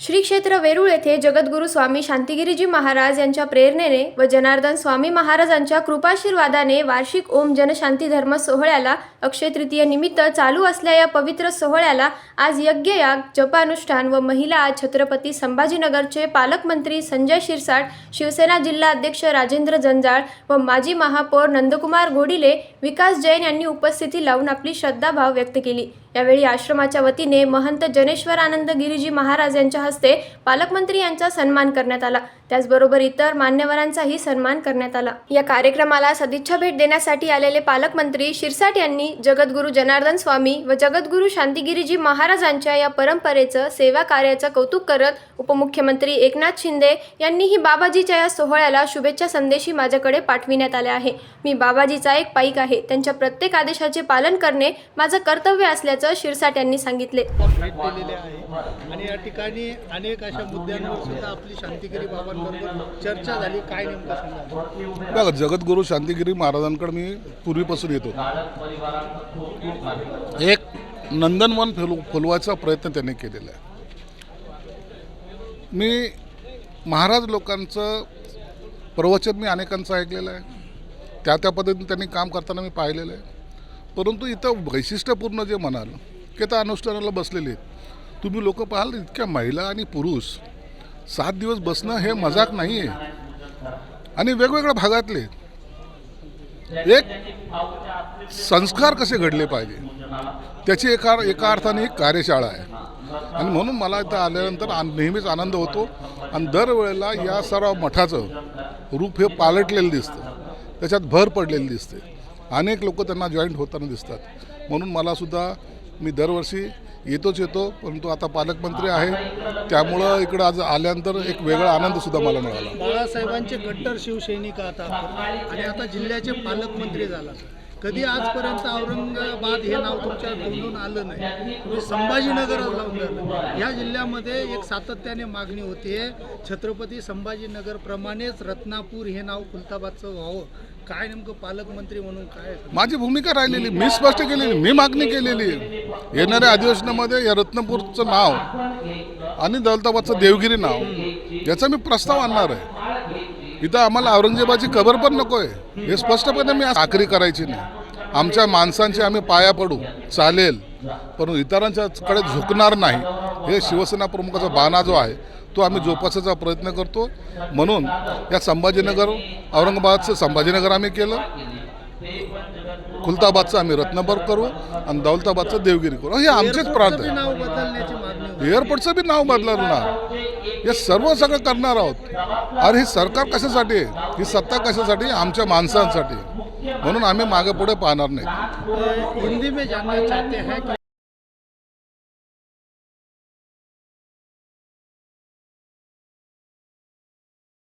श्री क्षेत्र वेरूळ येथे जगद्गुरू स्वामी शांतिगिरीजी महाराज यांच्या प्रेरणेने व जनार्दन स्वामी महाराजांच्या कृपाशीर्वादाने वार्षिक ओम जनशांती धर्म सोहळ्याला अक्षय तृतीय निमित्त चालू असल्या या पवित्र सोहळ्याला आज यज्ञयाग जपानुष्ठान व महिला आज छत्रपती संभाजीनगरचे पालकमंत्री संजय शिरसाट शिवसेना जिल्हा अध्यक्ष राजेंद्र जंजाळ व माजी महापौर नंदकुमार घोडिले विकास जैन यांनी उपस्थिती लावून आपली श्रद्धाभाव व्यक्त केली. यावेळी आश्रमाच्या वतीने महंत जनेश्वरानंद गिरीजी महाराज यांच्या हस्ते पालकमंत्री यांचा सन्मान करण्यात आला. त्याचबरोबर इतर मान्यवरांचाही सन्मान करण्यात आला. या कार्यक्रमाला सदिच्छा भेट देण्यासाठी आलेले पालकमंत्री शिरसाट यांनी जगद्गुरू जनार्दन स्वामी व जगद्गुरू शांतिगिरीजी महाराजांच्या या परंपरेचं सेवा कार्याचं कौतुक करत उपमुख्यमंत्री एकनाथ शिंदे यांनीही बाबाजीच्या या सोहळ्याला शुभेच्छा संदेशी माझ्याकडे पाठविण्यात आले आहे. मी बाबाजीचा एक पाईक आहे. त्यांच्या प्रत्येक आदेशाचे पालन करणे माझं कर्तव्य असल्याचं शिरसाट यांनी सांगितले. भेट दिलेली आहे. आणि या ठिकाणी अनेक अशा मुद्द्यांवर सुद्धा आपली शांतिगिरी बाबांबरोबर चर्चा झाली. काय नेमकं सांगा बघा जगद्गुरू शांतिगिरी महाराजांकडे मी पूर्वीपासून येतो. एक नंदनवन फुल फुलवायचा प्रयत्न त्यांनी केलेला आहे. मी महाराज लोकांचं प्रवचन मी अनेकांचं ऐकलेलं आहे. त्या त्या पद्धतीने त्यांनी काम करताना मी पाहिलेलं आहे. परंतु इथं वैशिष्ट्यपूर्ण जे म्हणाल की त्या अनुष्ठानाला बसलेले आहेत. तुम्ही लोक पाहाल इतक्या महिला आणि पुरुष सात दिवस बसणं हे मजाक नाही आहे आणि वेगवेगळ्या भागातले एक संस्कार कसे घडले पाहिजे? त्याची एका एका अर्थाने एक कार्यशाळा आहे. आणि म्हणून मला इथं आल्यानंतर नेहमीच आनंद होतो. आणि दरवेळेला या सर्व मठाचं रूप हे पालटलेलं दिसतं. त्याच्यात भर पडलेली दिसते. अनेक लोक त्यांना जॉईंट होताना दिसतात. म्हणून मलासुद्धा मी दरवर्षी येतोच येतो परंतु आता पालकमंत्री आहे. त्यामुळं इकडं आज आल्यानंतर एक वेगळा आनंदसुद्धा मला मिळाला. बाळासाहेबांचे कट्टर शिवसैनिक आता. आणि आता जिल्ह्याचे पालकमंत्री झाला. कधी आजपर्यंत औरंगाबाद हे नाव तुमच्या तोंडून आलं नाही. म्हणजे तुम्ही संभाजीनगर लावून या जिल्ह्यामध्ये एक सातत्याने मागणी होते. छत्रपती संभाजीनगर प्रमाणेच रत्नापूर हे नाव खुलताबादचं व्हावं. काय नेमकं पालकमंत्री म्हणून काय? माझी भूमिका राहिलेली मी स्पष्ट केलेली मी मागणी केलेली. आहे येणाऱ्या अधिवेशनामध्ये या रत्नपूरचं नाव आणि दौलताबादचं देवगिरी नाव याचा मी प्रस्ताव आणणार आहे. इथं आम्हाला औरंगजेबाची कबर पण नको आहे हे स्पष्टपणे मी आखरी करायची नाही. आमच्या माणसांची आम्ही पाया पडू. चालेल. परंतु इतरांच्याकडे झुकणार नाही. हे शिवसेना प्रमुखाचा बाणा जो आहे तो आम्ही जोपासायचा प्रयत्न करतो. म्हणून या संभाजीनगर औरंगाबादचं संभाजीनगर आम्ही केलं. खुलताबादचं आम्ही रत्नबर करू आणि दौलताबादचं देवगिरी करू. हे आमचेच प्रांत आहे. एअरपोर्टचं बी नाव बदलणार. हे सर्व सगळं करणार आहोत. अरे हे सरकार कशासाठी आहे? ही सत्ता कशासाठी आमच्या माणसांसाठी म्हणून आम्ही मागे पुढे पाहणार नाही हिंदी में जानना चाहते हैं कि